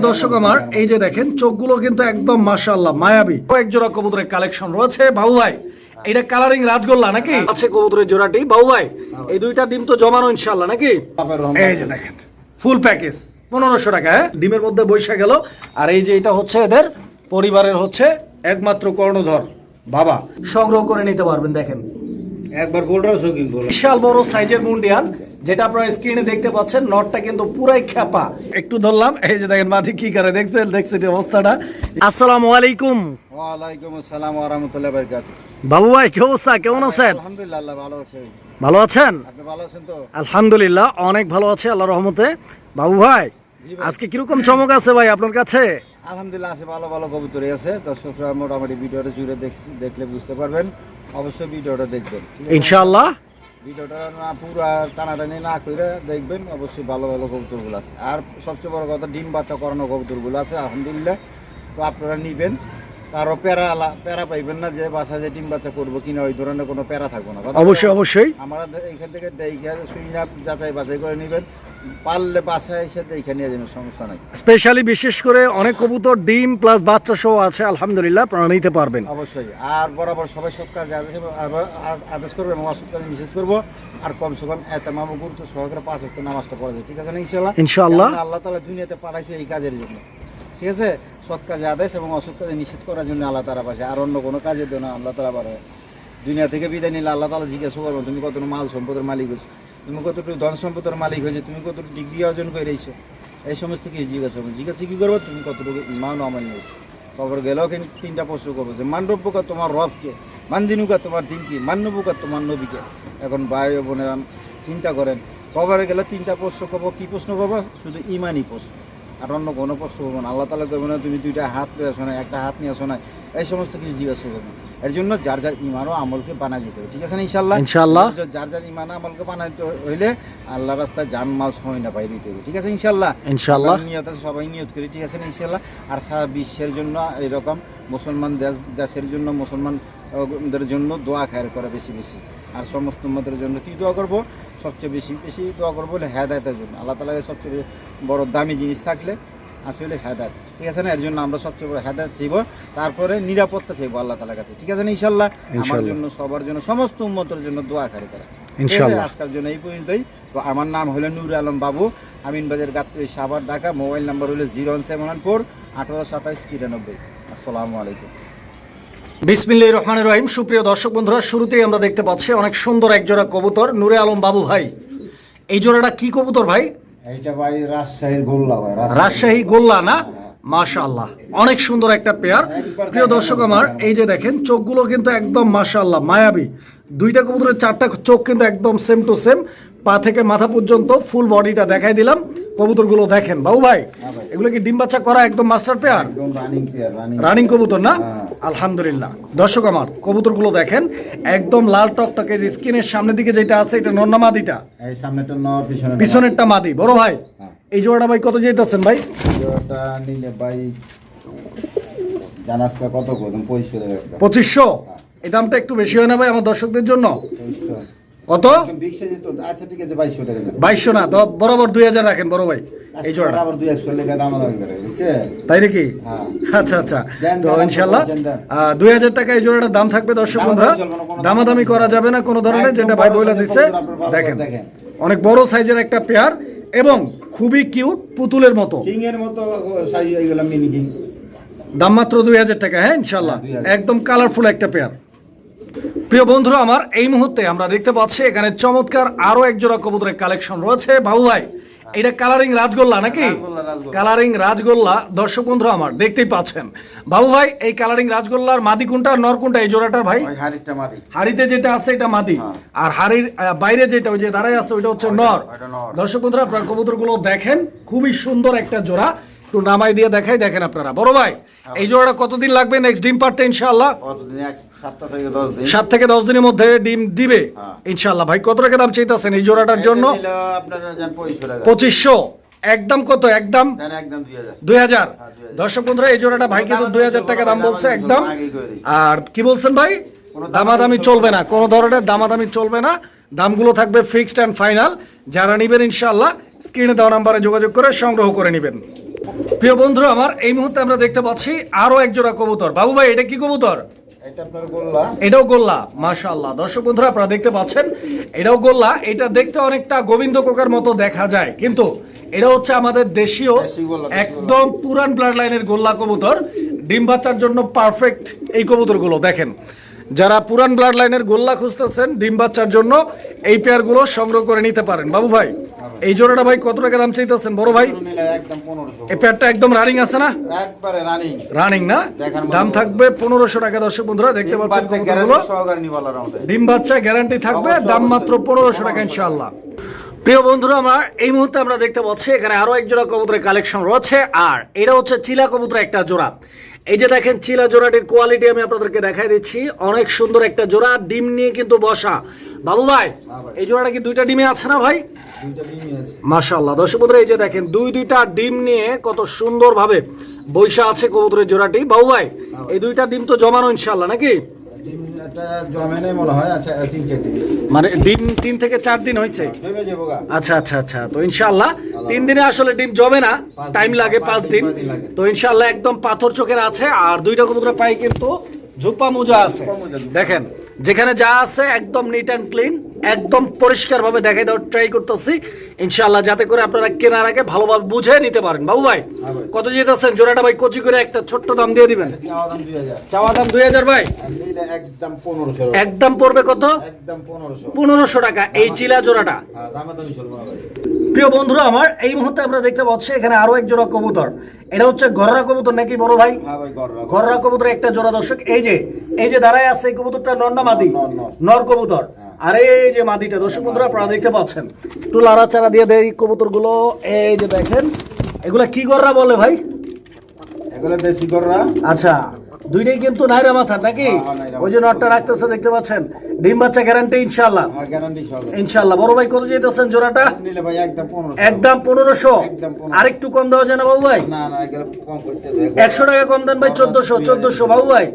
দর্শক আমার এই যে দেখেন চোখগুলো কিন্তু একদম মাশাআল্লাহ মায়াবী। এক জোড়া কবুতরের কালেকশন রয়েছে বাবু ভাই এটা কালারিং রাজগোল্লা নাকি? আছে কবুতরের জোড়াটি বাবু ভাই এই দুইটা ডিম তো জমানো ইনশাআল্লাহ নাকি? এই যে দেখেন ফুল প্যাকেজ পনেরোশো টাকা হ্যাঁ? ডিমের মধ্যে বৈশা গেল। আর এই যে এটা হচ্ছে এদের পরিবারের হচ্ছে একমাত্র কর্ণধর বাবা। সংগ্রহ করে নিতে পারবেন দেখেন। একবার শৌখিন বিশাল বড় সাইজের মুন্ডিয়ান যেটা আপনারা স্ক্রিনে দেখতে পাচ্ছেন নটটা কিন্তু পুরাই খ্যাপা। একটু ধরলাম এই যে দেখেন মাটি কি করে দেখছেন দেখছেন অবস্থাটা। আসসালামু আলাইকুম। ওয়ালাইকুম আসসালাম ওয়া রাহমাতুল্লাহি ওয়া বারাকাতুহু। বাবু ভাই কি অবস্থা? কেমন আছেন? আলহামদুলিল্লাহ ভালো আছে। ভালো আছেন? আপনি ভালো আছেন তো? আলহামদুলিল্লাহ অনেক ভালো আছে আল্লাহ রহমতে। বাবু ভাই। আজকে কীরকম চমক আছে ভাই আপনার কাছে? আলহামদুলিল্লাহ আছে ভালো ভালো কবুতরই আছে। দর্শকরা মোটামুটি ভিডিওটা জুড়ে দেখ- দেখলে বুঝতে পারবেন। অবশ্যই ভিডিওটা দেখবেন? ইনশাআল্লাহ। ভিডিওটা না পুরা টানাটানি না করে দেখবেন অবশ্যই ভালো ভালো কবুতরগুলো আছে। আর সবচেয়ে বড় কথা ডিম বাচ্চা করানো কবুতরগুলো আছে আলহামদুলিল্লাহ। তো আপনারা নিবেন। কারও প্যারা প্যারা পাইবেন না যে বাসা যে ডিম বাচ্চা করব কিনা ওই ধরনের কোনো প্যারা থাকব না। অবশ্যই অবশ্যই। আমরা এখান থেকে দেখে সুই না যাচাই বাছাই করে নেবেন। পারলে বাসায় এসে দেখে নিয়ে যাবেন সমস্যা নাই। স্পেশালি বিশেষ করে অনেক কবুতর ডিম প্লাস বাচ্চা সহ আছে আলহামদুলিল্লাহ আপনারা নিতে পারবেন। অবশ্যই। আর বরাবর সবাই কাজে আদেশ আদেশ করব এবং অসৎ কাজে নিষেধ করব। আর কমসে কম এত মামু গুরুত্ব সহকারে পাঁচ অক্ট নামাজটা পড়া যায় ঠিক আছে না ইনশাল্লাহ ইনশাআল্লাহ। কেননা আল্লাহ তালা দুনিয়াতে পাঠাইছে এই কাজের জন্য ঠিক আছে? সৎ কাজে আদেশ এবং অসৎ কাজে নিষেধ করার জন্য আল্লাহ তারা পাশে আর অন্য কোনো কাজের জন্য আল্লাহ তালা বাড়ায় দুনিয়া থেকে বিদায় নিলে আল্লাহ তালা জিজ্ঞাসা করব তুমি কত মাল সম্পদের মালিক হয়েছো? তুমি কতটুকু ধন সম্পদের মালিক হয়েছে, তুমি কতটুকু ডিগ্রি অর্জন করে রয়েছো, এই সমস্ত কিছু জিজ্ঞাসা করব জিজ্ঞাসা কী করব? তুমি কতটুকু ইমান অমান নিয়েছো খবর গেলেও কিন্তু তিনটা প্রশ্ন করব যে মান্ডব্যকা তোমার রবকে, মানদিনুকা তোমার দিন কি মান্যবুকা তোমার নবীকে। এখন ভাই বোনেরা চিন্তা করেন, কবরে গেলে তিনটা প্রশ্ন করব, কী প্রশ্ন করব? শুধু ইমানই প্রশ্ন, আর অন্য কোনো প্রশ্ন করব না। আল্লাহ তালা করব না তুমি দুইটা হাত পেয়ে আসো না একটা হাত নিয়ে আসো না এই সমস্ত কিছু জিজ্ঞাসা করব। এর জন্য যার যার ইমান ও আমলকে বানা যেতে হবে। ঠিক আছে না ইনশাল্লাহ ইনশাআল্লাহ। যার যার ইমান আমলকে বানাইতে হইলে আল্লাহ রাস্তায় জান মাল সময় না বাইরে দিতে হবে। ঠিক আছে ইনশাল্লাহ ইনশাআল্লাহ। আমরা নিয়ত সবাই নিয়ত করি ঠিক আছে না ইনশাল্লাহ আর সারা বিশ্বের জন্য এরকম মুসলমান দেশ দেশের জন্য মুসলমানদের জন্য দোয়া খায়ের করা বেশি বেশি। আর সমস্ত উম্মতের জন্য কি দোয়া করব? সবচেয়ে বেশি বেশি দোয়া করব হলে হেদায়তের জন্য। আল্লাহ তালাকে সবচেয়ে বড় দামি জিনিস থাকলে আসলে হেদায়ত। ঠিক আছে না? এর জন্য আমরা সবচেয়ে বড় হেদায়ত চাইব। তারপরে নিরাপত্তা চাইব আল্লাহ তালার কাছে। ঠিক আছে না ইনশাল্লাহ আমার জন্য সবার জন্য সমস্ত উম্মতের জন্য দোয়া খারি করে। ইনশাল্লাহ। আজকের জন্য এই পর্যন্তই। তো আমার নাম হলো নূর আলম বাবু। আমিনবাজার গাত্রী সাভার ঢাকা। মোবাইল নাম্বার হলো zero one seven one four আঠারো সাতাইশ তিরানব্বই। আসসালামু আলাইকুম। বিসমিল্লাহির রহমানির রহিম। সুপ্রিয় দর্শক বন্ধুরা শুরুতেই আমরা দেখতে পাচ্ছি অনেক সুন্দর এক জোড়া কবুতর নূরে আলম বাবু ভাই। এই জোড়াটা কি কবুতর ভাই? এইটা ভাই রাজশাহীর গোল্লা ভাই রাজশাহী গোল্লা না? মাশাআল্লাহ। অনেক সুন্দর একটা পেয়ার। প্রিয় দর্শক আমার এই যে দেখেন চোখগুলো কিন্তু একদম মাশাল্লাহ মায়াবী। দুইটা কবুতরের চারটা চোখ কিন্তু একদম সেম টু সেম পা থেকে মাথা পর্যন্ত ফুল বডিটা দেখাই দিলাম। কবুতরগুলো দেখেন। বাবু ভাই এগুলো কি ডিম বাচ্চা করা একদম master pair? Running player running running কবুতর না? হ্যাঁ। আলহামদুলিল্লাহ। দর্শক আমার কবুতরগুলো দেখেন একদম লাল টকটকে যে স্কিনের সামনের দিকে যেটা আছে এটা নন্না মাদিটা। পিছনেরটা মাদি। বড় ভাই হ্যাঁ। এই জোড়াটা ভাই কত যেতেছেন ভাই? ওটা নিলে ভাই কত। পঁচিশশো এই দামটা একটু বেশি হয় না ভাই আমার দর্শকদের জন্য। কত? আচ্ছা ঠিক আছে বাইশশো টাকা বাইশশো না দ- বরাবর দুই হাজার রাখেন বড় ভাই এই জোড়াটা। আবার দুই একশো লেখা দামাদামি তাই নাকি? হ্যাঁ। আচ্ছা আচ্ছা। তো ইনশাল্লাহ। দুই হাজার টাকা এই জোড়াটার দাম থাকবে দর্শক বন্ধুরা। দামাদামি করা যাবে না কোনো ধরনের যেটা ভাই বড় বলে দিচ্ছে দেখেন। অনেক বড় সাইজের একটা পেয়ার এবং খুবই কিউট পুতুলের মতো। কিং এর মতো সাইজ হয়ে গেলাম মিনি কিং দাম মাত্র দুই হাজার টাকা হ্যাঁ ইনশাল্লাহ হ্যাঁ, 2000 একদম কালারফুল একটা পেয়ার। প্রিয় বন্ধুরা আমার এই মুহূর্তে আমরা দেখতে পাচ্ছি এখানে চমৎকার আরও এক জোড়া কবুতরের কালেকশন রয়েছে। বাবু ভাই এটা কালারিং রাজগোল্লা নাকি। কালারিং রাজগোল্লা। দর্শক বন্ধুরা আমার দেখতেই পাচ্ছেন। বাবু ভাই এই কালারিং রাজগোল্লার মাদি কোনটা নর কোনটা এই জোড়াটার ভাই? হাড়িতে যেটা আছে এটা মাদি। হ্যাঁ। আর হাড়ির বাইরে যেটা ওই যে দাঁড়ায় আছে ওইটা হচ্ছে নর। দর্শক বন্ধুরা আপনার কবুতরগুলো দেখেন খুবই সুন্দর একটা জোড়া। একটু নামাই দিয়ে দেখাই দেখেন আপনারা। বড় ভাই এই জোড়াটা কতদিন লাগবে? নেক্সট ডিম পারতে ইনশাআল্লাহ? দিন। সাত থেকে দশ দিনের মধ্যে ডিম দিবে? হ্যাঁ। ইনশাআল্লাহ। ভাই কত টাকা দাম চাইতেছেন এই জোড়াটার জন্য? পঁচিশশো একদম কত? একদম দুই হাজার। দুই হাজার। হ্যাঁ, 2000 দর্শক বন্ধুরা এই জোড়াটা ভাই কিন্তু দুই হাজার টাকা দাম বলছে একদম। আর কি বলছেন ভাই? দামাদামি চলবে না। কোনো ধরনের দামাদামি চলবে না। দামগুলো থাকবে ফিক্সড অ্যান্ড ফাইনাল যারা নিবেন ইনশাআল্লাহ স্ক্রিনে দেওয়া নাম্বারে যোগাযোগ করে সংগ্রহ করে নেবেন। প্রিয় বন্ধুরা আমার এই মুহূর্তে আমরা দেখতে পাচ্ছি আরও এক জোড়া কবুতর। বাবু ভাই এটা কি কবুতর? এটাও গোল্লা মাশাআল্লাহ। দর্শক বন্ধুরা আপনারা দেখতে পাচ্ছেন এটাও গোল্লা। এটা দেখতে অনেকটা গোবিন্দ কোকার মতো দেখা যায় কিন্তু এটা হচ্ছে আমাদের দেশীয় একদম পুরান ব্লাড লাইনের গোল্লা কবুতর। ডিম বাচ্চার জন্য পারফেক্ট এই কবুতরগুলো দেখেন। যারা পুরান ব্লাড লাইনের গোল্লা খুঁজতেছেন ডিম বাচ্চার জন্য এই পেয়ারগুলো সংগ্রহ করে নিতে পারেন। বাবু ভাই এই জোড়াটা ভাই কত টাকা দাম চাইতেছেন? বড় ভাই? এই পেয়ারটা একদম রানিং আছে না? রানিং রানিং না? দাম থাকবে পনেরোশো টাকা দর্শক বন্ধুরা দেখতে পাচ্ছেন ডিম বাচ্চা গ্যারান্টি থাকবে দাম মাত্র পনেরোশো টাকা ইনশাআল্লাহ। প্রিয় বন্ধুরা আমরা এই মুহূর্তে আমরা দেখতে পাচ্ছি এখানে আরও এক জোড়া কবুতরের কালেকশন রয়েছে আর এটা হচ্ছে চিলা কবুতরের একটা জোড়া। এই যে দেখেন চিলা জোড়াটির কোয়ালিটি আমি আপনাদেরকে দেখাই দিচ্ছি। অনেক সুন্দর একটা জোড়া ডিম নিয়ে কিন্তু বসা। বাবু ভাই হ্যাঁ এই জোড়াটা কি দুইটা ডিমে আছে না ভাই? মাসাল্লাহ দর্শক বন্ধুরা এই যে দেখেন দুই দুইটা ডিম নিয়ে কত সুন্দরভাবে বৈশা আছে কবুতরের জোড়াটি। বাবু ভাই এই দুইটা ডিম তো জমানো ইনশাল্লাহ নাকি? মনে আচ্ছা মানে ডিম তিন থেকে চার দিন হয়েছে? আচ্ছা আচ্ছা আচ্ছা। তো ইনশাল্লাহ তিন দিনে আসলে ডিম জমে না। টাইম লাগে পাঁচ দিন। তো ইনশাল্লাহ একদম পাথর চোখের আছে। আর দুইটা কবুতর পাই কিন্তু ঝুপা মোজা আছে। দেখেন যেখানে যা আছে একদম নিট অ্যান্ড ক্লিন একদম পরিষ্কার ভাবে দেখাই দেওয়ার ট্রাই করতেছি। ইনশাল্লাহ যাতে করে আপনারা কেনার আগে ভালোভাবে বুঝে নিতে পারেন। বাবু ভাই হ্যাঁ। কত যেতেছেন জোড়াটা ভাই কচি করে একটা ছোট্ট দাম দিয়ে দিবেন। চাওয়া দাম দুই হাজার। ভাই? একদম পড়বে কত? একদম টাকা এই চিলা জোড়াটা। হ্যাঁ প্রিয় বন্ধুরা আমার এই মুহূর্তে আমরা দেখতে পাচ্ছি এখানে আরও এক জোড়া কবুতর। এটা হচ্ছে গররা কবুতর নাকি বড় ভাই? হ্যাঁ। গররা কবুতর। একটা জোড়া দর্শক এই যে এই যে দাঁড়ায় আছে এই কবুতরটা নর না মাদি? নর, কবুতর। আর এই যে মাদিটা দর্শক বন্ধুরা আপনারা দেখতে পাচ্ছেন। একটু লাড়াচাড়া দিয়ে দেয় এই কবুতরগুলো এই যে দেখেন এগুলা কি গররা বলে ভাই? এগুলো দেশি গড়রা আচ্ছা। দুইটাই কিন্তু নাইরা মাথা নাকি? হ্যাঁ, হ্যাঁ, ওই যে নটটা রাখতেছে দেখতে পাচ্ছেন? ডিম বাচ্চা গ্যারান্টি ইনশাল্লাহ ইনশাল্লাহ বড় ভাই কত যেতেছেন জোড়াটা? নিলে ভাই একদম পনেরোশো। একদম পনেরোশো? একদম 1500 আরেকটু কম দেওয়া যায় না বাবু ভাই? না না এগুলো কম করতে হবে একশো টাকা কম দেন ভাই চোদ্দশো চোদ্দশো বাবু ভাই।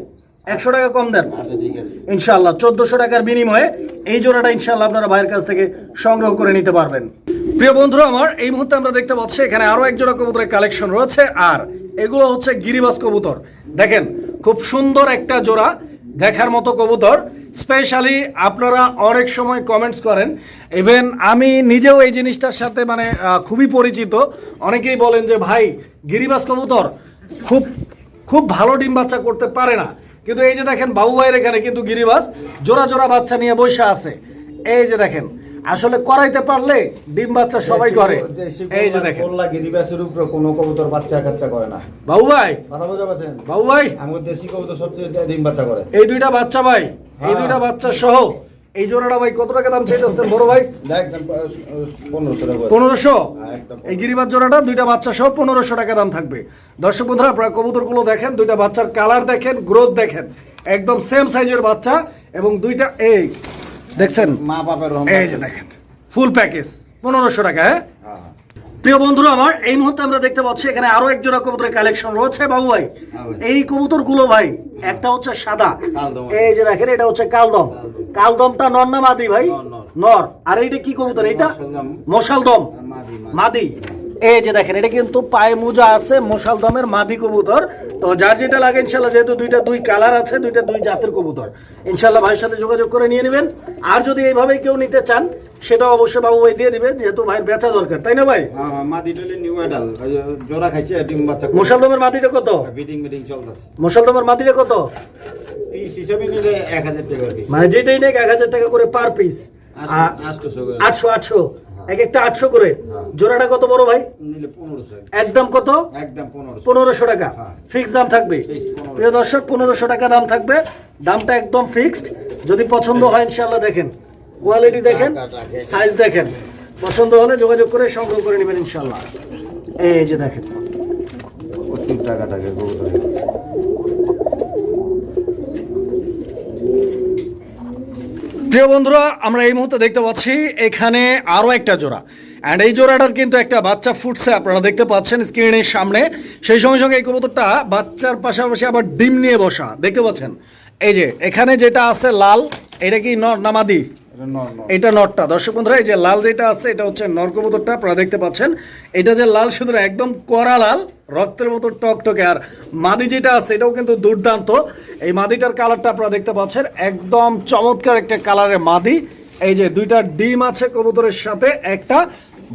একশো টাকা কম দেন। আচ্ছা ঠিক আছে। ইনশাল্লাহ চোদ্দশো টাকার বিনিময়ে এই জোড়াটা ইনশাল্লাহ আপনারা ভাইয়ের কাছ থেকে সংগ্রহ করে নিতে পারবেন। প্রিয় বন্ধুরা আমার এই মুহূর্তে আমরা দেখতে পাচ্ছি এখানে আরও এক জোড়া কবুতরের কালেকশন রয়েছে আর এগুলো হচ্ছে গিরিবাস কবুতর। দেখেন খুব সুন্দর একটা জোড়া দেখার মতো কবুতর। স্পেশালি আপনারা অনেক সময় কমেন্টস করেন। ইভেন আমি নিজেও এই জিনিসটার সাথে মানে খুবই পরিচিত। অনেকেই বলেন যে, ভাই, গিরিবাস কবুতর খুব খুব ভালো ডিম বাচ্চা করতে পারে না। কিন্তু এই যে দেখেন, বাবু ভাইয়ের এখানে কিন্তু গিরিবাস, জোড়া জোড়া বাচ্চা নিয়ে বসে আছে। এই যে দেখেন আসলে করাইতে পারলে ডিম বাচ্চা সবাই করে। এই যে দেখেন। গোল্লা গিরিবাসের উপরে কোনো কবুতর বাচ্চা কাচ্চা করে না। বাবু ভাই। কথা বোঝা পাচ্ছেন বাবু ভাই। আমার দেশি কবুতর সবচেয়ে ডিম বাচ্চা করে। এই দুইটা বাচ্চা ভাই এই হ্যাঁ। দুইটা বাচ্চা সহ এই জোড়াটা ভাই কত টাকা দাম চাইতেছেন বড় ভাই? পনেরোশো হ্যাঁ, একদম এই গিরিবাজ জোড়াটা দুইটা বাচ্চা সহ পনেরোশো টাকা দাম থাকবে। দর্শক বন্ধুরা আপনারা কবুতরগুলো দেখেন দুইটা বাচ্চার কালার দেখেন গ্রোথ দেখেন। একদম সেম সাইজের বাচ্চা এবং দুইটা এই দেখছেন? মা রহমত। এই যে দেখেন ফুল প্যাকেজ পনেরোশো টাকা হ্যাঁ? হ্যাঁ। প্রিয় বন্ধুরা আমার এই মুহূর্তে আমরা দেখতে পাচ্ছি এখানে আরও এক জোড়া কবুতরের কালেকশন রয়েছে বাবু ভাই। এই কবুতরগুলো ভাই একটা হচ্ছে সাদা এই যে দেখেন এটা হচ্ছে কালদম। কালদমটা নর না মাদি ভাই? নর, আর এইটা কি কবুতর? এটা মশালদম। মাদি। এই যে দেখেন এটা কিন্তু পায়ে মোজা আছে মশাল দমের মাদি কবুতর। তো যার যেটা লাগে ইনশাল্লাহ যেহেতু দুইটা দুই কালার আছে দুইটা দুই জাতের কবুতর ইনশাল্লাহ ভাইয়ের সাথে যোগাযোগ করে নিয়ে নেবেন। আর যদি এইভাবেই কেউ নিতে চান সেটা অবশ্যই বাবু ভাই দিয়ে দিবে যেহেতু ভাইয়ের বেচা দরকার তাই না ভাই? হ্যাঁ, হ্যাঁ, মাদি ডলে নিউ অ্যাডাল জোড়া খাইছে ডিম বাচ্চা মশাল দমের মাদিটা কত? বিডিং মিটিং চলতেছে। মশাল দমের মাদিটা কত? পিস হিসাবে নিলে এক হাজার টাকা পিস। মানে যেটাই নেই এক হাজার টাকা করে পার পিস। আটশো আটশো। এক একটা আটশো করে। জোড়াটা কত বড় ভাই? একদম কত? একদম পনেরোশো। টাকা। হ্যাঁ। ফিক্স দাম থাকবে। প্রিয় দর্শক পনেরোশো টাকা দাম থাকবে। দামটা একদম ফিক্সড। যদি পছন্দ হয় ইনশাল্লাহ দেখেন। কোয়ালিটি দেখেন। সাইজ দেখেন। পছন্দ হলে যোগাযোগ করে সংগ্রহ করে নেবেন ইনশাল্লাহ এই যে দেখেন। প্রচুর টাকা টাকা কবুতর প্রিয় বন্ধুরা, আমরা এই মুহূর্তে দেখতে পাচ্ছি এখানে আরও একটা জোড়া। অ্যান্ড এই জোড়াটার কিন্তু একটা বাচ্চা ফুটছে, আপনারা দেখতে পাচ্ছেন স্ক্রিনের সামনে। সেই সঙ্গে সঙ্গে এই কবুতরটা বাচ্চার পাশাপাশি আবার ডিম নিয়ে বসা, দেখতে পাচ্ছেন? এই যে, এখানে যেটা আছে লাল, এটা কি নামাদি? এটা নটটা। দর্শক বন্ধুরা, এই যে লাল যেটা আছে, এটা হচ্ছে নর কবুতরটা আপনারা দেখতে পাচ্ছেন। এটা যে লাল শুধু একদম কড়া লাল, রক্তের মতো টকটকে। আর মাদি যেটা আছে, এটাও কিন্তু দুর্দান্ত। এই মাদিটার কালারটা আপনারা দেখতে পাচ্ছেন, একদম চমৎকার একটা কালারের মাদি। এই যে দুইটা ডিম আছে কবুতরের সাথে, একটা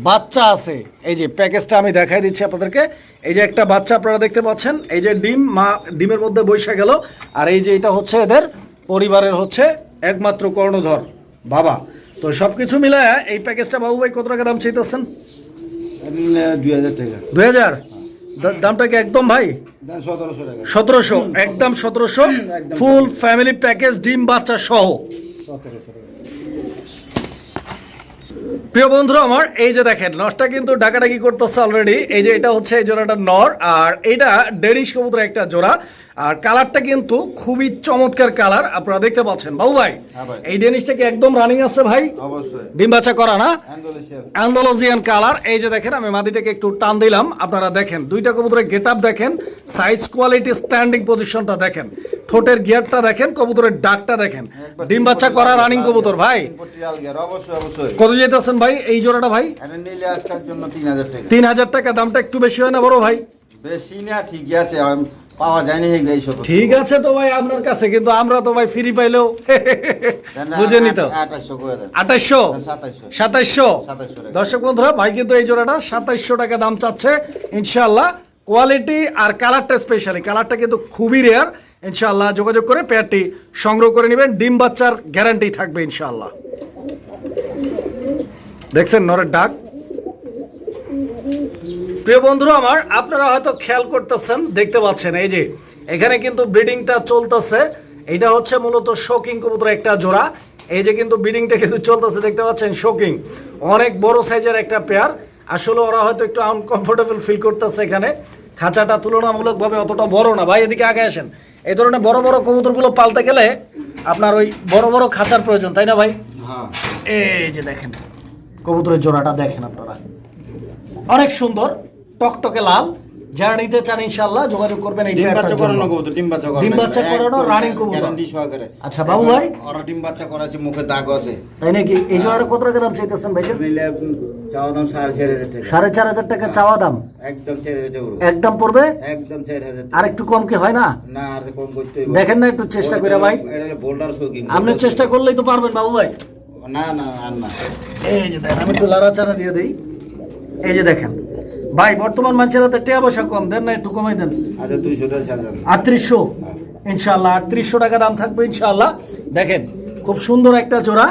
বাচ্চা আছে। এই যে প্যাকেজটা আমি দেখাই দিচ্ছি আপনাদেরকে। এই যে একটা বাচ্চা আপনারা দেখতে পাচ্ছেন, এই যে ডিম, মা, ডিমের মধ্যে বসে গেল। আর এই যে এটা হচ্ছে এদের পরিবারের হচ্ছে একমাত্র কর্ণধর। বাবা তো সব কিছু মিলায় এই প্যাকেজটা বাবু ভাই কত টাকা দাম চাইতেছেন? দুই হাজার টাকা। দুই হাজার? দামটা কি একদম ভাই? সতেরোশো একদম সতেরোশো? ফুল ফ্যামিলি প্যাকেজ ডিম বাচ্চা সহ। সতেরোশো প্রিয় বন্ধুরা আমার এই যে দেখেন নরটা কিন্তু ডাকাডাকি করতেছে অলরেডি এই যে এটা হচ্ছে এই জোড়াটা নর আর এটা ডেনিশ কবুতর একটা জোড়া। আর কালারটা কিন্তু খুবই চমৎকার কালার আপনারা দেখতে পাচ্ছেন। বাবু ভাই হ্যাঁ এই ডেনিশটা কি একদম রানিং আছে ভাই? অবশ্যই। ডিম বাচ্চা করা না? অ্যান্ডোলজিয়ান কালার এই যে দেখেন আমি মাদিটাকে একটু টান দিলাম। আপনারা দেখেন দুইটা কবুতরের গেট আপ দেখেন সাইজ কোয়ালিটি স্ট্যান্ডিং পজিশনটা দেখেন। ঠোঁটের গিয়ারটা দেখেন কবুতরের ডাকটা দেখেন। ডিম বাচ্চা করা রানিং কবুতর ভাই। কত যেতেছেন ভাই? এই জোড়াটা ভাই? নিলে আজকের জন্য তিন হাজার টাকা। তিন হাজার টাকা দামটা একটু বেশি হয় না বড় ভাই? বেশি না ঠিকই আছে পাওয়া ঠিক আছে তো ভাই আপনার কাছে কিন্তু আমরা তো ভাই ফ্রি পাইলেও বুঝে নিত দর্শক বন্ধুরা ভাই কিন্তু এই জোড়াটা সাতাইশশো টাকা দাম চাচ্ছে। ইনশাল্লাহ কোয়ালিটি আর কালারটা স্পেশালি কালারটা কিন্তু খুবই রেয়ার ইনশাল্লাহ যোগাযোগ করে পেয়ারটি সংগ্রহ করে নেবেন। ডিম বাচ্চার গ্যারান্টি থাকবে ইনশাল্লাহ দেখছেন নরের ডাক? প্রিয় বন্ধুরা আমার আপনারা হয়তো খেয়াল করতেছেন দেখতে পাচ্ছেন এই যে এখানে কিন্তু ব্রিডিংটা চলতেছে। এটা হচ্ছে মূলত শোকিং কবুতর একটা জোড়া। এই যে কিন্তু ব্রিডিংটা কিন্তু চলতেছে দেখতে পাচ্ছেন শোকিং অনেক বড় সাইজের একটা পেয়ার। আসলে ওরা হয়তো একটু আনকমফোর্টেবল ফিল করতেছে এখানে। খাঁচাটা তুলনামূলকভাবে অতটা বড় না। ভাই এদিকে আগে আসেন। এই ধরনের বড় বড় কবুতরগুলো পালতে গেলে আপনার ওই বড় বড় খাঁচার প্রয়োজন তাই না ভাই? হ্যাঁ। এই যে দেখেন কবুতরের জোড়াটা দেখেন আপনারা। অনেক সুন্দর টকটকে লাল। যারা নিতে চান ইনশাল্লাহ যোগাযোগ করবেন এই ডিম বাচ্চা করানো কবুতর ডিম বাচ্চা করানো ডিম বাচ্চা করানো রানিং কবুতর। গ্যারান্টি সহকারে। আচ্ছা, বাবু ভাই? ওরা ডিম বাচ্চা করাছে মুখে দাগ আছে। তাই নাকি? এই জোড়াটা কত টাকা দাম চাইতেছেন ভাই চাওয়া দাম সাড়ে চার হাজার টাকা। সাড়ে চার হাজার টাকা চাওয়া দাম? একদম চার হাজার টাকা। একদম পড়বে? একদম চার হাজার টাকা। আর একটু কম কি হয় না? না আর কম করতে দেখেন না একটু চেষ্টা করে ভাই। এটা বোল্ডার শৌখিন। আপনি চেষ্টা করলেই তো পারবেন বাবু ভাই। না না আর না। এই যে দেখেন আমি একটু লাড়াচাড়া দিয়ে দিই। এই যে দেখেন ভাই বর্তমান মানুষের হাতে টেয়া পয়সা কম দেন না একটু কমাই দেন। আচ্ছা দুইশো আটত্রিশশো? ইনশাল্লাহ আটত্রিশশো টাকা দাম থাকবে ইনশাল্লাহ দেখেন খুব সুন্দর একটা জোড়া।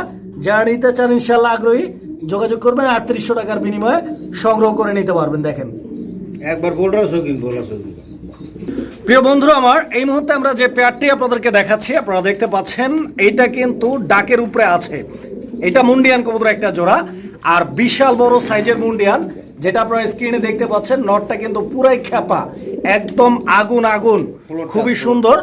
যারা নিতে চান ইনশাল্লাহ আগ্রহী যোগাযোগ করবেন আটত্রিশশো টাকার বিনিময়ে সংগ্রহ করে নিতে পারবেন দেখেন। একবার প্রিয় বন্ধু আমার এই মুহূর্তে আমরা যে পেয়ারটি আপনাদেরকে দেখাচ্ছি আপনারা দেখতে পাচ্ছেন এইটা কিন্তু ডাকের উপরে আছে। এটা মুন্ডিয়ান কবুতর একটা জোড়া আর বিশাল বড় সাইজের মুন্ডিয়ান যেটা আপনারা স্ক্রিনে দেখতে পাচ্ছেন নটটা কিন্তু পুরাই খ্যাপা একদম আগুন আগুন খুবই সুন্দর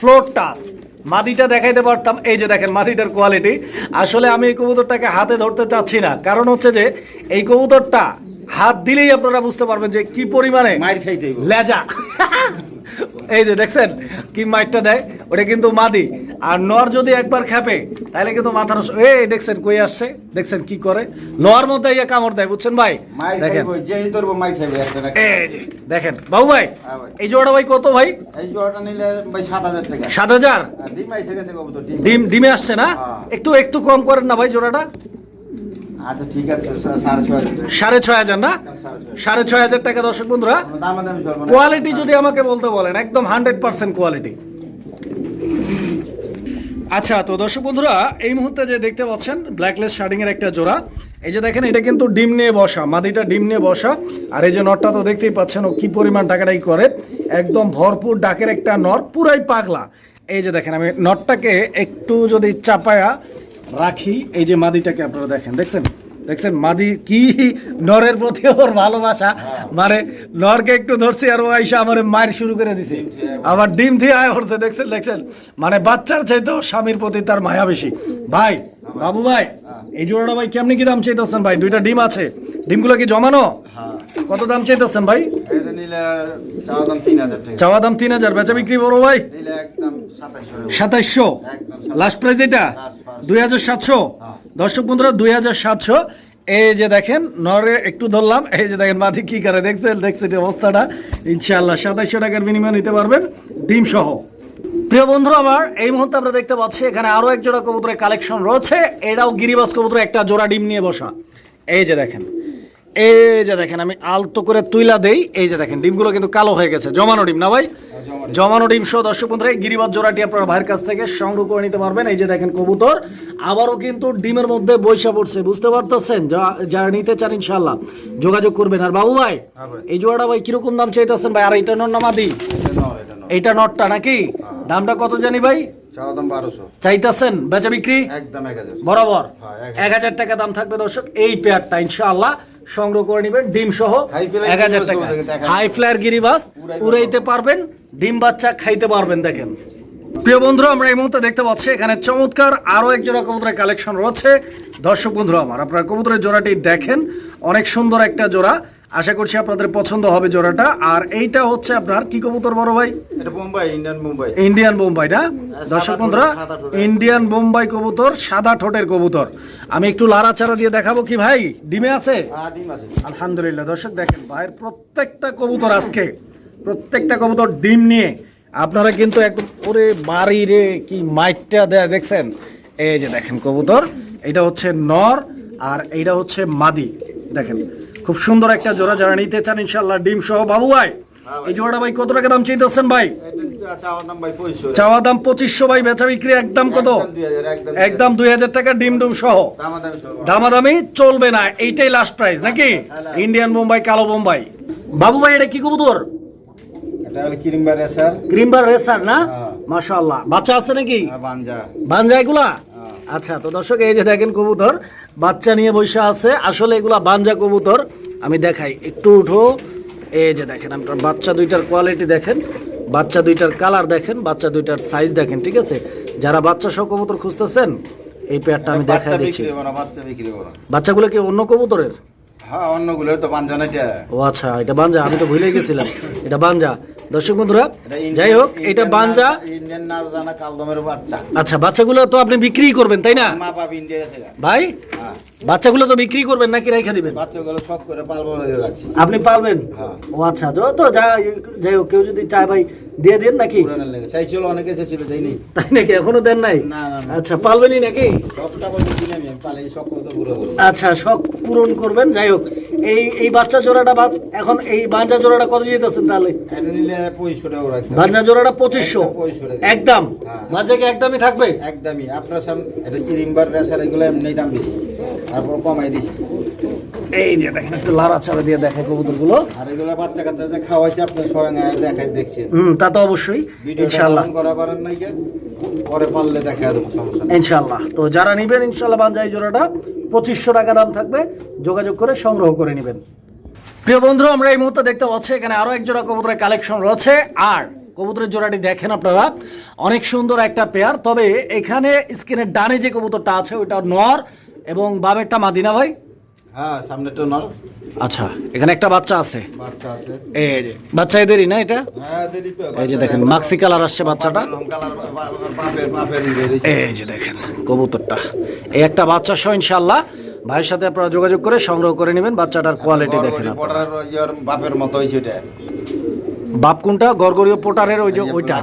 ফ্লোর টাস। মাদিটা দেখাইতে পারতাম এই যে দেখেন মাদিটার কোয়ালিটি আসলে আমি এই কবুতরটাকে হাতে ধরতে চাচ্ছি না কারণ হচ্ছে যে এই কবুতরটা হাত দিলেই আপনারা বুঝতে পারবেন যে কি পরিমাণে মাইর খাইতে লেজা। এই যে দেখছেন কি মাইটটা দেয়? ওটা কিন্তু মাদি। আর নর যদি একবার খেপে তাহলে কিন্তু মাথার এই দেখছেন কই আসছে? দেখছেন কি করে? লোহার মধ্যে ইয়ে কামড় দেয় বুঝছেন ভাই? দেখেন। দেখেন। বাবু ভাই হ্যাঁ এই জোড়া ভাই কত ভাই? এই জোড়াটা নিলে ভাই সাত হাজার ডিম ডিম। ডিম ডিমে আসছে না? হ্যাঁ। একটু একটু কম করেন না ভাই জোড়াটা? আচ্ছা ঠিক আছে সা- সাড়ে ছয় হাজার। না? সাড়ে ছয় হাজার। টাকা দর্শক বন্ধুরা। কোয়ালিটি যদি আমাকে বলতে বলেন একদম হান্ড্রেড পার্সেন্ট কোয়ালিটি আচ্ছা তো দর্শক বন্ধুরা এই মুহূর্তে যে দেখতে পাচ্ছেন ব্ল্যাকলেস শার্ডিং এর একটা জোড়া। এই যে দেখেন এটা কিন্তু ডিম নিয়ে বসা মাদিটা ডিম নিয়ে বসা। আর এই যে নটটা তো দেখতেই পাচ্ছেন ও কি পরিমাণ টাকাটাই করে। একদম ভরপুর ডাকের একটা নর পুরাই পাগলা। এই যে দেখেন আমি নটটাকে একটু যদি চাপায়া রাখি এই যে মাদিটাকে আপনারা দেখেন দেখছেন? দেখছেন? মাদি কি নরের প্রতি ওর ভালোবাসা। মানে নরকে একটু ধরছি আর ও আইসা আমার মায়ের শুরু করে দিছে। আবার ডিম দিয়ে আয় হচ্ছে দেখছেন? দেখছেন? মানে বাচ্চার চাইতেও স্বামীর প্রতি তার মায়া বেশি। ভাই বাবু ভাই এই জোড়াটা ভাই কেমনি কি দাম চাইতেছেন ভাই? দুইটা ডিম আছে। ডিমগুলো কি জমানো? কত দাম চাইতেছেন ভাই? চাওয়া দাম তিন হাজার বেচা বিক্রি বড় ভাই? সাতাইশশো। লাস্ট প্রাইস এটা। দুই হাজার সাতশো। দর্শক বন্ধুরা, দুই হাজার সাতশো। এই যে দেখেন, নরে একটু ধরলাম, এই যে দেখেন মাথি কি করে, দেখছেন? দেখছেন অবস্থাটা? ইনশাআল্লাহ সাতাইশশো টাকার বিনিময় নিতে পারবেন ডিম সহ। প্রিয় বন্ধু আমার এই মুহূর্তে আমরা দেখতে পাচ্ছি, এখানে আরও এক জোড়া কবুতরের কালেকশন রয়েছে। এটাও গিরিবাস কবুতর একটা জোড়া ডিম নিয়ে বসা। এই যে দেখেন এই যে দেখেন আমি আলতো করে তুইলা দেই। এই যে দেখেন ডিমগুলো কিন্তু কালো হয়ে গেছে। জমানো ডিম না ভাই? জমানো ডিম সহ দর্শক বন্ধুরা এই গিরিবাজ জোড়াটি আপনার ভাইয়ের কাছ থেকে সংগ্রহ করে নিতে পারবেন। এই যে দেখেন কবুতর আবারও কিন্তু ডিমের মধ্যে বৈশা পড়ছে। বুঝতে পারতেছেন? যারা নিতে চান ইনশাল্লাহ যোগাযোগ করবেন। আর বাবু ভাই এই জোড়াটা ভাই কীরকম দাম চাইতেছেন ভাই? আর এইটা নর নামাদি এইটা নটটা নাকি? দামটা কত জানি ভাই? চাইতেছেন? বেচা বিক্রি? একদম বরাবর। হ্যাঁ, এক এক হাজার টাকা দাম থাকবে দর্শক এই পেয়ারটা ইনশাআল্লাহ। সংগ্রহ করে নেবেন। ডিম সহ এক হাজার টাকা। হাই ফ্লায়ার গিরিবাস উড়াইতে পারবেন ডিম বাচ্চা খাইতে পারবেন দেখেন। প্রিয় বন্ধুরা আমরা এই মুহূর্তে দেখতে পাচ্ছি এখানে চমৎকার আরও এক জোড়া কবুতরের কালেকশন রয়েছে। দর্শক বন্ধুরা আমার আপনারা কবুতরের জোড়াটি দেখেন। অনেক সুন্দর একটা জোড়া। আশা করছি আপনাদের পছন্দ হবে জোড়াটা। আর এইটা হচ্ছে আপনার কি কবুতর বড় ভাই? এটা ইন্ডিয়ান বোম্বাই। না? দর্শক বন্ধুরা ইন্ডিয়ান বোম্বাই কবুতর সাদা ঠোঁটের কবুতর। আমি একটু লাড়াচাড়া দিয়ে দেখাবো কি ভাই? ডিমে আছে? হ্যাঁ আছে। আলহামদুলিল্লাহ দর্শক দেখেন ভাইয়ের প্রত্যেকটা কবুতর আজকে প্রত্যেকটা কবুতর ডিম নিয়ে। আপনারা কিন্তু একদম ওরে বাড়ি রে কি মাইটটা দেয় দেখছেন? এই যে দেখেন কবুতর এটা হচ্ছে নর আর এইটা হচ্ছে মাদি। দেখেন খুব সুন্দর একটা জোড়া যারা নিতে চান ইনশাল্লাহ ডিম সহ বাবু ভাই। এই জোড়াটা ভাই কত টাকা দাম চাইতেছেন ভাই? চাওয়া দাম পঁচিশশো। ভাই বেচা বিক্রি একদম কত? একদম দুই হাজার টাকা ডিম ডুম সহ। দামাদামি চলবে না এইটাই লাস্ট প্রাইস নাকি? ইন্ডিয়ান বোম্বাই কালো বোম্বাই বাবু ভাই এটা কি কবুতর? ক্রিমবার রেসার না? হ্যাঁ। মাশাআল্লাহ। বাচ্চা আছে নাকি? বাঞ্জা। এগুলা? আচ্ছা তো দর্শক এই যে দেখেন কবুতর বাচ্চা নিয়ে বসে আছে। আসলে এগুলা বাঞ্জা কবুতর। আমি দেখাই একটু উঠো। এই যে দেখেন আপনার বাচ্চা দুইটার কোয়ালিটি দেখেন বাচ্চা দুইটার কালার দেখেন বাচ্চা দুইটার সাইজ দেখেন ঠিক আছে? যারা বাচ্চা সহ কবুতর খুঁজতেছেন এই পেয়ারটা আমি দেখা দিচ্ছি। বাচ্চা বিক্রি করো বাচ্চাগুলো কি অন্য কবুতরের? হ্যাঁ অন্যগুলো তো বাঞ্জা না এটা। ও আচ্ছা এটা বাঞ্জা আমি তো ভুলে গেছিলাম। এটা বাঞ্জা। দর্শক বন্ধুরা যাই হোক এটা বাঞ্জা। ইন্ডিয়ান জানা কালদমের বাচ্চা। আচ্ছা বাচ্চাগুলো তো আপনি বিক্রি করবেন তাই না? মা বাপ ইন্ডিয়া গেছে ভাই হ্যাঁ। বাচ্চাগুলো তো বিক্রি করবেন নাকি রেখে দিবেন? বাচ্চাগুলো সব করে পালবো আপনি পারবেন হ্যাঁ। ও আচ্ছা তো তো যা- যাই হোক কেউ যদি চায় ভাই দিয়ে দেন নাকি? চাইছিল অনেকে এসেছিল দেয়নি তাই নাকি? এখনও দেন নাই? না, না, না। আচ্ছা পালবেনই নাকি? আচ্ছা শখ পূরণ করবেন যাই হোক। এই এই বাচ্চা জোড়াটা বাদ এখন এই বাঞ্জা জোড়াটা কত যেতেছেন তাহলে? নিলে পঁয়ষট্টি টাকা রাখতে হবে। বাঞ্জা জোড়াটা পঁচিশশো। একদম 2500 টাকা। একদম। হ্যাঁ। কি একদমই থাকবে? একদমই। আপনার সামনে এটা কি রিম্বার রেসার এগুলো এমনি দাম বেশি। তারপর কমাই দিছি। এই যে দেখেন একটু লাড়া চাড়া দিয়ে দেখায় কবুতরগুলো। আর এগুলো বাচ্চা কাচ্চা যে খাওয়াইছে আপনি স্বয়ং আয়া দেখাই দেখছেন। হুম তা তো অবশ্যই। ভিডিওটা করা পারেন নাই পরে পারলে দেখা দেবো সমস্যা নেই। ইনশাল্লাহ। তো যারা নিবেন ইনশাল্লাহ বাঞ্জাই জোড়াটা পঁচিশশো টাকা দাম থাকবে। যোগাযোগ করে সংগ্রহ করে নেবেন। প্রিয় বন্ধু আমরা এই মুহূর্তে দেখতে পাচ্ছি এখানে আরও এক জোড়া কবুতরের কালেকশন রয়েছে। আর কবুতরের জোড়াটি দেখেন আপনারা অনেক সুন্দর একটা পেয়ার তবে এখানে স্ক্রিনের ডানে যে কবুতরটা আছে ওইটা নর এবং বাবেরটা মাদিনা ভাই। হ্যাঁ নর। আচ্ছা এখানে একটা বাচ্চা আছে। বাচ্চা আছে। এই যে বাচ্চা এদেরই না এটা? হ্যাঁ দেরি তো এই যে দেখেন মাক্সি কালার আসছে বাচ্চাটা। কালার বাপের বাপের বেরিয়েছে। এই যে। দেখেন কবুতরটা। এই একটা বাচ্চা সহ ইনশাল্লাহ ভাইয়ের সাথে আপনারা যোগাযোগ করে সংগ্রহ করে নেবেন বাচ্চাটার কোয়ালিটি দেখেন বাপের মতো হয়েছে বাপ কোনটা? গরগরীয় পোটারের ওই যে ওইটা।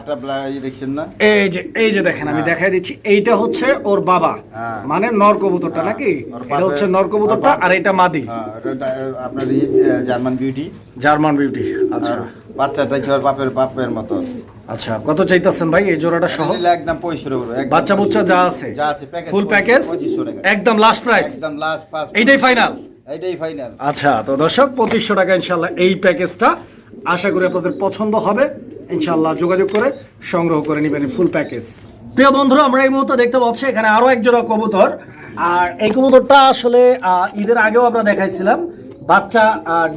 এই যে এই যে দেখেন আমি দেখাই দিচ্ছি। এইটা হচ্ছে ওর বাবা। হ্যাঁ। মানে নর কবুতরটা নাকি? ওর এটা হচ্ছে নর কবুতরটা আর এটা মাদি। হ্যাঁ আপনার জার্মান বিউটি জার্মান বিউটি আচ্ছা। বাচ্চাটা কি ওর বাপের বাপের মতো। আচ্ছা কত চাইতেছেন ভাই এই জোড়াটা সহ? একদম পঁয়ষট্টি করে একদম বাচ্চা বুচ্চা যা আছে যা আছে প্যাকেজ ফুল প্যাকেজ পঁচিশশো টাকা। একদম লাস্ট প্রাইস একদম লাস্ট পাস এইটাই ফাইনাল এইটাই ফাইনাল আচ্ছা তো দর্শক পঁচিশশো টাকা ইনশাল্লাহ এই প্যাকেজটা আশা করি আপনাদের পছন্দ হবে। ইনশাল্লাহ যোগাযোগ করে সংগ্রহ করে নেবেন ফুল প্যাকেজ প্রিয় বন্ধুরা আমরা এই মুহূর্তে দেখতে পাচ্ছি এখানে আরও একজোড়া কবুতর। আর এই কবুতরটা আসলে ঈদের আগেও আমরা দেখাইছিলাম। বাচ্চা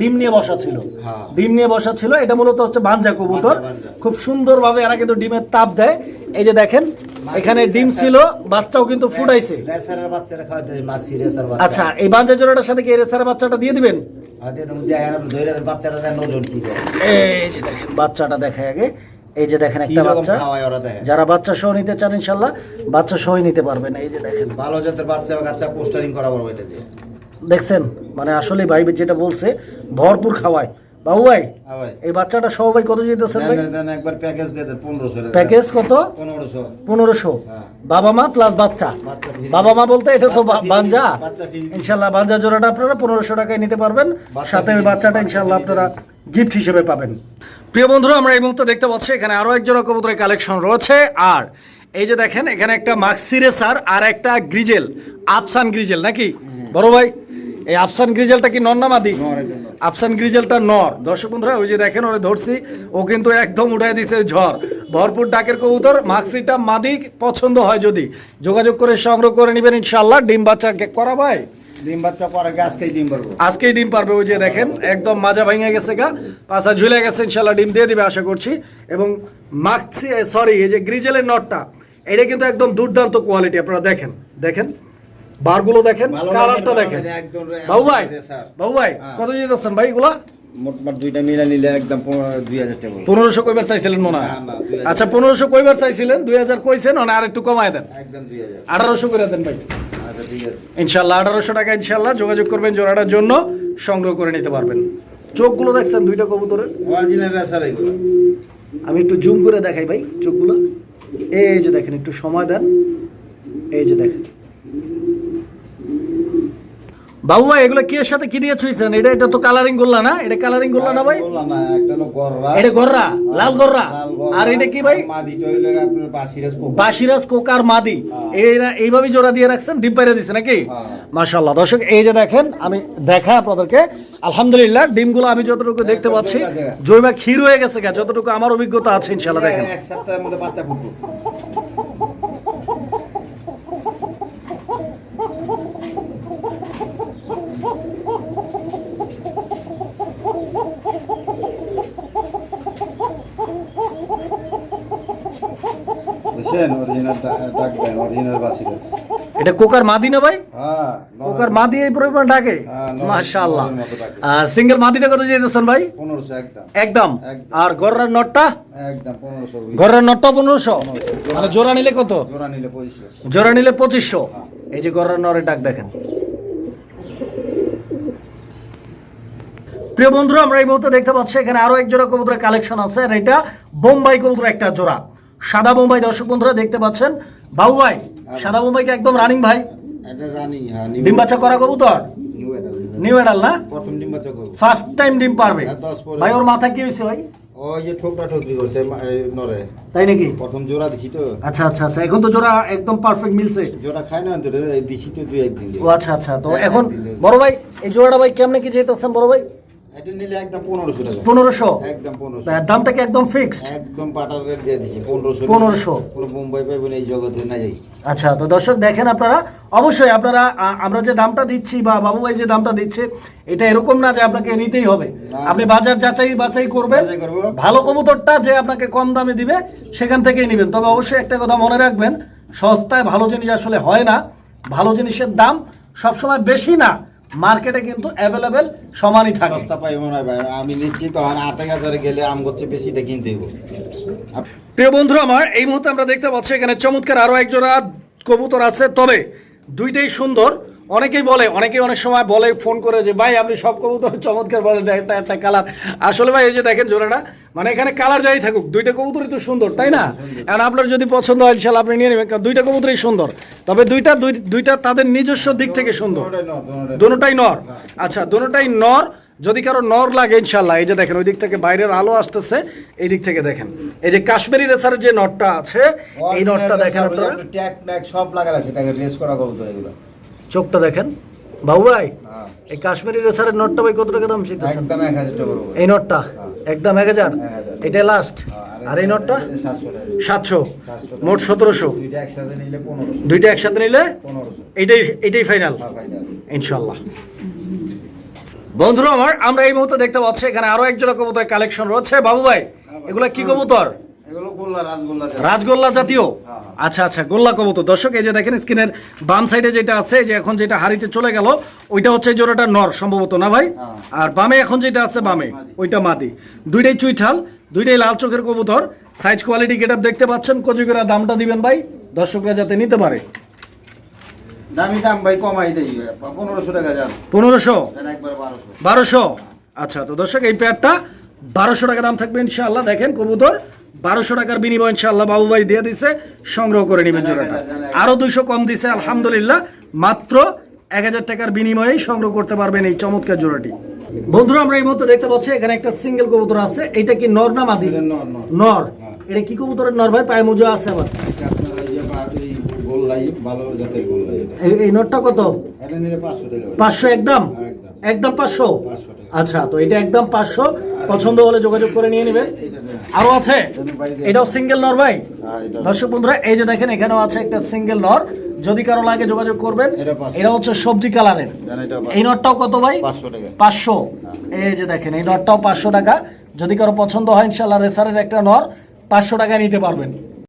ডিম নিয়ে বসা ছিল। হ্যাঁ। ডিম নিয়ে বসা ছিল এটা মূলত হচ্ছে বাঞ্জা কবুতর। খুব সুন্দরভাবে এরা কিন্তু ডিমের তাপ দেয়। এই যে দেখেন এখানে ডিম ছিল বাচ্চাও কিন্তু ফুটাইছে। আচ্ছা এই বাঞ্জা জোড়াটার সাথে কি রেসার বাচ্চাটা দিয়ে দিবেন? এই যে দেখেন বাচ্চাটা দেখায় আগে। এই যে দেখেন একটা বাচ্চা। যারা বাচ্চা সহ নিতে চান ইনশাল্লাহ বাচ্চা সহ নিতে পারবেন। এই যে দেখেন। ভালো জাতের বাচ্চা কাচ্চা পোস্টারিং করা বড় এটা দিয়ে। দেখছেন? মানে আসলে ভাই যেটা বলছে ভরপুর খাওয়ায়। বাবু ভাই হ্যাঁ এই বাচ্চাটা সহ ভাই কত দেন, একবার প্যাকেজ দিয়ে দেন পনেরোশো প্যাকেজ কত? পনেরোশো। পনেরোশো। হ্যাঁ। বাবা মা প্লাস বাচ্চা। বাবা মা বলতে এটা তো বাঞ্জা। ইনশাল্লাহ বাঞ্জা জোড়াটা আপনারা পনেরোশো টাকায় নিতে পারবেন। সাথে ওই বাচ্চাটা বাচ্চা ইনশাল্লাহ আপনারা গিফট হিসেবে পাবেন। প্রিয় বন্ধুরা আমরা এই মুহূর্তে দেখতে পাচ্ছি এখানে আরও এক জোড়া কবুতরের কালেকশন রয়েছে। আর এই যে দেখেন এখানে একটা মাক্সি রেসার আর একটা গ্রিজেল আফসান গ্রিজেল নাকি? বড় ভাই এই আফসান গ্রিজেলটা কি নর না মাদি। আফসান গ্রিজেলটা নর। দর্শক বন্ধুরা ওই যে দেখেন ওরে ধরছি। ও কিন্তু একদম উঠাই দিছে ঝড়। ভরপুর ডাকের কবুতর মাক্সিটা মাদি পছন্দ হয় যদি। যোগাযোগ করে সংগ্রহ করে নেবেন ইনশাল্লাহ ডিম বাচ্চা করা ভাই? ডিম বাচ্চা পরে আজকেই ডিম পারব। আজকেই ডিম পারবে ওই যে দেখেন একদম মাজা ভেঙে গেছে গা। পাশা ঝুলে গেছে ইনশাল্লাহ ডিম দিয়ে দিবে আশা করছি। এবং মাক্সি সরি এই যে গ্রিজেলের নটটা এটা কিন্তু একদম দুর্দান্ত কোয়ালিটি আপনারা দেখেন। দেখেন। বারগুলো দেখেন কালারটা দেখেন। বাবু ভাই। বাবু ভাই হ্যাঁ। কত যেতেছেন ভাই এগুলা? মোটমাট দুইটা মিলা নিলে একদম দুই হাজার টাকা পনেরোশো কইবার চাইছিলেন মনে হয়? না, না, 2000 আচ্ছা পনেরোশো কইবার চাইছিলেন দুই হাজার কইছেন আর একটু কমায় দেন। একদম দুই হাজার। আঠারোশো করে দেন ভাই। আচ্ছা ইনশাল্লাহ আঠারোশো টাকা ইনশাল্লাহ যোগাযোগ করবেন জোড়াটার জন্য সংগ্রহ করে নিতে পারবেন। চোখগুলো দেখছেন দুইটা কবুতরের? আমি একটু জুম করে দেখাই ভাই চোখগুলো। এই যে দেখেন একটু সময় দেন। এই যে দেখেন। বাবু ভাই এগুলো কি এর সাথে কি দিয়ে ছুঁইছেন? এটা এটা তো কালারিং করলা না? এটা কালারিং করলা না ভাই? এটা গররা? লাল গররা? আর এটা কি ভাই? বাসিরাজ কোকার। মাদি। হ্যাঁ। এইরা এইভাবে জোড়া দিয়ে রাখছেন ডিম পাইরে দিছে নাকি? হ্যাঁ। মাশাল্লাহ দর্শক এই যে দেখেন আমি দেখা আপনাদেরকে। আলহামদুলিল্লাহ ডিমগুলো আমি যতটুকু দেখতে পাচ্ছি হয়ে জৈমা ক্ষীর হয়ে গেছে যতটুকু আমার অভিজ্ঞতা আছে ইনশাল্লাহ দেখেন এক সপ্তাহের মধ্যে বাচ্চা ফুটবো বুঝছেন অরিজিনাল অরিজিনাল বাসিরাজ এটা কোকার মাদি না ভাই? হ্যাঁ কোকার মাদি এই পরিমাণ ডাকে? হ্যাঁ, মাশাআল্লাহ। সিঙ্গেল মাদিটা কত যেতেছেন ভাই? পনেরোশো একদম। একদম। আর গররার নটটা? একদম পনেরোশো। গররার নটটা পনেরোশো? মানে জোড়া নিলে কত? জোড়া নিলে পঁচিশশো। জোড়া নিলে পঁচিশশো। এই যে গররার নরের ডাক দেখেন। প্রিয় বন্ধুরা আমরা এই মুহূর্তে দেখতে পাচ্ছি এখানে আরও এক জোড়া কবুতরের কালেকশন আছে আর এটা বোম্বাই কবুতর একটা জোড়া। সাদা বোম্বাই দর্শক বন্ধুরা দেখতে পাচ্ছেন। বাবু ভাই সাদা বোম্বাইকে একদম রানিং ভাই। হ্যাঁ ডিম বাচ্চা করা কবুতর? নিউ এডাল না? ফার্স্ট টাইম ডিম পারবে। হ্যাঁ। ভাই ওর মাথা কি হয়েছে ভাই? ওই যে ঠোকরা ঠোকরি করছে নরে। তাই নাকি? প্রথম জোড়া দিছি তো। আচ্ছা আচ্ছা আচ্ছা এখন তো জোড়া একদম পারফেক্ট মিলছে। জোড়া খায় না তো দিছি তো দুই একদিন ও আচ্ছা আচ্ছা তো এখন বড় ভাই এই জোড়াটা ভাই কেমনে কি যেতেছেন বড় ভাই? এটা নিলে একদম পনেরোশো টাকা। পনেরোশো? একদম পনেরোশো। দামটা কি একদম ফিক্সড একদম পাটার রেট দিয়ে দিছি পনেরোশো 1500 পুরো মুম্বাই পাইবেন এই জগতে না যাই। আচ্ছা তো দর্শক দেখেন আপনারা অবশ্যই আপনারা আমরা যে দামটা দিচ্ছি বা বাবু ভাই যে দামটা দিচ্ছে এটা এরকম না যে আপনাকে নিতেই হবে। আপনি বাজার যাচাই বাছাই করবেন। ভালো কবুতরটা যে আপনাকে কম দামে দিবে সেখান থেকেই নেবেন। তবে অবশ্যই একটা কথা মনে রাখবেন সস্তায় ভালো জিনিস আসলে হয় না। ভালো জিনিসের দাম সবসময় বেশি না। মার্কেটে কিন্তু অ্যাভেলেবেল সমানই থাকে। সস্তা পাই মনে হয় ভাই। আমি নিশ্চিত আর আট হাজারে গেলে আম করছে বেশিটা কিনতে দেব প্রিয় বন্ধুরা আমার এই মুহূর্তে আমরা দেখতে পাচ্ছি এখানে চমৎকার আরও একজোড়া কবুতর আছে। তবে দুইটাই সুন্দর। অনেকেই বলে অনেকেই অনেক সময় বলে ফোন করে যে ভাই আপনি সব কবুতর চমৎকার বলেন একটা একটা কালার আসলে ভাই এই যে দেখেন জোড়াটা মানে এখানে কালার যাই থাকুক দুইটা কবুতরই তো সুন্দর তাই না? এখন আপনার যদি পছন্দ হয় ইনশাল্লাহ আপনি নিয়ে নেবেন দুইটা কবুতরই সুন্দর। তবে দুইটা দুই- দুইটা তাদের নিজস্ব দিক থেকে সুন্দর। দোনোটাই নর, আচ্ছা দোনোটাই নর। যদি কারও নর লাগে ইনশাল্লাহ এই যে দেখেন ওই দিক থেকে বাইরের আলো আসতেছে এই দিক থেকে দেখেন। এই যে কাশ্মীরি রেসারের যে নটটা আছে এই নটটা দেখেন সব লাগা আছে তাকে রেস করা কবুতর এগুলো। চোখটা দেখেন। বাবু ভাই হ্যাঁ। এই কাশ্মীরি রেসারের নটটা ভাই কত টাকা দাম শিখতেছেন এই নটটা? একদম এক হাজার? এটা লাস্ট আর এই নটটা? সাতশো টাকা। সাতশো। 700 মোট সতেরোশো। দুইটা একসাথে নিলে এটাই এটাই ফাইনাল হ্যাঁ ইনশাল্লাহ বন্ধুরা আমার আমরা এই মুহূর্তে দেখতে পাচ্ছি এখানে আরও একজোড়া কবুতরের কালেকশন রয়েছে। বাবু ভাই এগুলা কি কবুতর? রাজগোল্লা জাতীয়। হ্যাঁ। আচ্ছা আচ্ছা গোল্লা কবুতর। দর্শক এই যে দেখেন স্ক্রিনের বাম সাইডে যেটা আছে যে এখন যেটা হারিতে চলে গেল ওইটা হচ্ছে জোড়াটা নর সম্ভবত না ভাই? হ্যাঁ। আর বামে এখন যেটা আছে বামে ওইটা মাদি। দুইটাই চুইঠাল দুইটাই লাল চোখের কবুতর। সাইজ কোয়ালিটি গেটআপ দেখতে পাচ্ছেন কজিগরা দামটা দিবেন ভাই। দর্শকরা যাতে নিতে পারে। দামি দাম ভাই কমাই দেই। পনেরোশো টাকা যান। পনেরোশো? বারোশো। আচ্ছা তো দর্শক এই পেয়ারটা বারোশো টাকা দাম থাকবে ইনশাআল্লাহ। দেখেন কবুতর বারোশো টাকার বিনিময় ইনশাআল্লাহ বাবু ভাই দিয়ে দিছে সংগ্রহ করে নেবেন জোড়াটা। আরও দুইশো কম দিছে আলহামদুলিল্লাহ। মাত্র এক হাজার টাকার বিনিময়েই সংগ্রহ করতে পারবেন এই চমৎকার জোড়াটি। বন্ধুরা আমরা এই মুহূর্তে দেখতে পাচ্ছি এখানে একটা সিঙ্গেল কবুতর আছে। এটা কি নর না মাদি? নর। নর। এটা কি কবুতরের নর ভাই? পায়ে মোজা আছে আবার। আপনার এই নরটা কত? পাঁচশো একদম? হ্যাঁ, একদম। একদম পাঁচশো? আচ্ছা তো এটা একদম পাঁচশো। পছন্দ হলে যোগাযোগ করে নিয়ে নেবেন। আরও আছে? এটাও সিঙ্গেল নর ভাই? দর্শক বন্ধুরা এই যে দেখেন এখানেও আছে একটা সিঙ্গেল নর। যদি কারও লাগে যোগাযোগ করবেন এটা হচ্ছে সবজি কালারের। এই নটটাও কত ভাই? পাঁচশো এই যে দেখেন এই নটটাও পাঁচশো টাকা। যদি কারও পছন্দ হয় ইনশাল্লাহ রেসারের একটা নর পাঁচশো টাকা নিতে পারবেন।